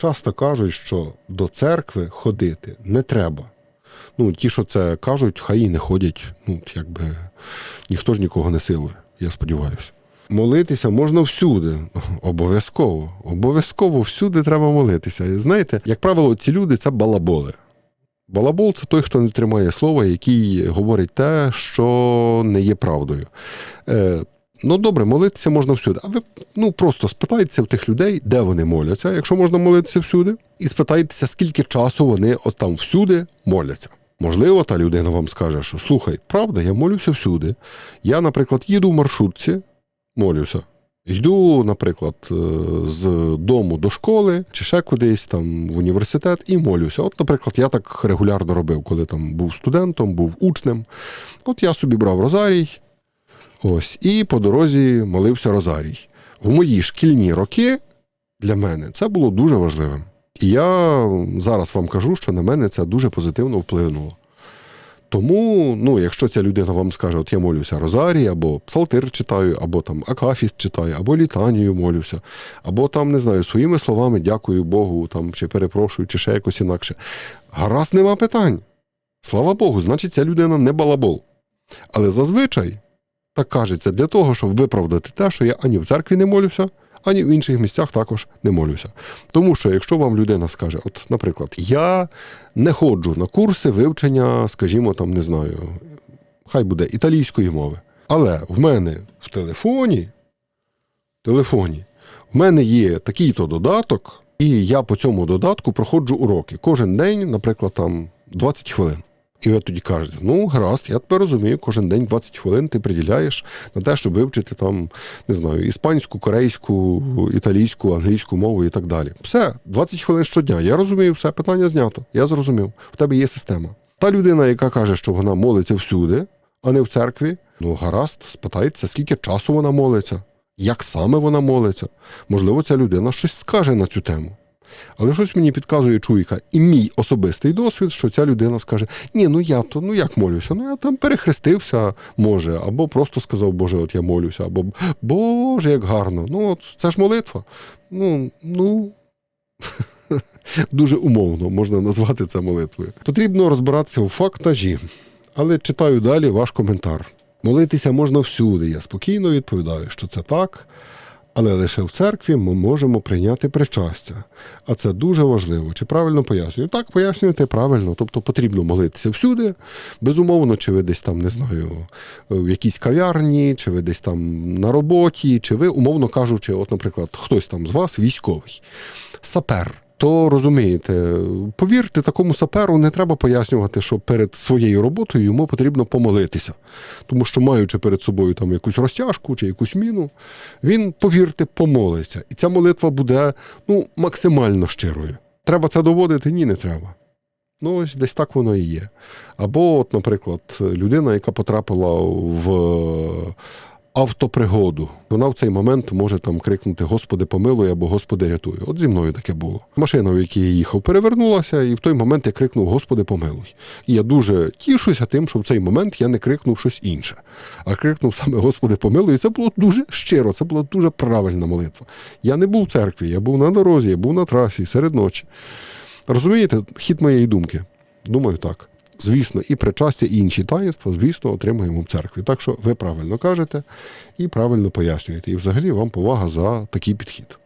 часто кажуть, що до церкви ходити не треба. Ну, ті, що це кажуть, хай і не ходять. Ну, якби ніхто ж нікого не силує, я сподіваюся. Молитися можна всюди. Обов'язково. Обов'язково всюди треба молитися. І знаєте, як правило, ці люди це балаболи. Балабол це той, хто не тримає слова, який говорить те, що не є правдою. Ну добре, молитися можна всюди. А ви ну просто спитайтеся в тих людей, де вони моляться, якщо можна молитися всюди, і спитайтеся, скільки часу вони от там всюди моляться. Можливо, та людина вам скаже, що слухай, правда, я молюся всюди. Я, наприклад, їду в маршрутці, молюся. Йду, наприклад, е, з дому до школи чи ще кудись там в університет і молюся. От, наприклад, я так регулярно робив, коли там був студентом, був учнем. От я собі брав розарій, ось, і по дорозі молився розарій. В мої шкільні роки для мене це було дуже важливим. І я зараз вам кажу, що на мене це дуже позитивно вплинуло. Тому, ну, якщо ця людина вам скаже, от я молюся Розарій, або Псалтир читаю, або там Акафіст читаю, або літанію молюся, або там, не знаю, своїми словами дякую Богу, там, чи перепрошую, чи ще якось інакше. Гаразд нема питань. Слава Богу, значить, ця людина не балабол. Але зазвичай так кажеться для того, щоб виправдати те, що я ані в церкві не молюся, ані в інших місцях також не молюся. Тому що, якщо вам людина скаже, от, наприклад, я не ходжу на курси вивчення, скажімо, там, не знаю, хай буде італійської мови. Але в мене в телефоні, в телефоні, в мене є такий-то додаток, і я по цьому додатку проходжу уроки. Кожен день, наприклад, там 20 хвилин. І ви тоді кажете, ну гаразд, я тепер розумію, кожен день 20 хвилин ти приділяєш на те, щоб вивчити там, не знаю, іспанську, корейську, італійську, англійську мову і так далі. Все, 20 хвилин щодня. Я розумію, все, питання знято. Я зрозумів. В тебе є система. Та людина, яка каже, що вона молиться всюди, а не в церкві, ну гаразд, спитається, скільки часу вона молиться, як саме вона молиться. Можливо, ця людина щось скаже на цю тему. Але щось мені підказує чуйка, і мій особистий досвід, що ця людина скаже: Ні, ну я то ну як молюся? Ну я там перехрестився, може, або просто сказав, Боже, от я молюся, або Боже, як гарно. Ну, от це ж молитва. Ну, ну. Дуже умовно можна назвати це молитвою. Потрібно розбиратися у фактажі, але читаю далі ваш коментар. Молитися можна всюди. Я спокійно відповідаю, що це так. Але лише в церкві ми можемо прийняти причастя. А це дуже важливо. Чи правильно пояснюю? Так, пояснюєте правильно. Тобто потрібно молитися всюди. Безумовно, чи ви десь там, не знаю, в якійсь кав'ярні, чи ви десь там на роботі, чи ви, умовно кажучи, от, наприклад, хтось там з вас військовий, сапер. То розумієте, повірте, такому саперу не треба пояснювати, що перед своєю роботою йому потрібно помолитися. Тому що, маючи перед собою там якусь розтяжку чи якусь міну, він, повірте, помолиться. І ця молитва буде ну, максимально щирою. Треба це доводити? Ні, не треба. Ну, ось десь так воно і є. Або, от, наприклад, людина, яка потрапила в автопригоду. Вона в цей момент може там крикнути Господи, помилуй або Господи, рятуй. От зі мною таке було. Машина, в якій я їхав, перевернулася, і в той момент я крикнув Господи, помилуй. І я дуже тішуся тим, що в цей момент я не крикнув щось інше, а крикнув саме Господи, помилуй. І це було дуже щиро, це була дуже правильна молитва. Я не був в церкві, я був на дорозі, я був на трасі серед ночі. Розумієте, хід моєї думки? Думаю, так. Звісно, і причастя, і інші таїнства, звісно, отримуємо в церкві. Так що ви правильно кажете і правильно пояснюєте. І взагалі вам повага за такий підхід.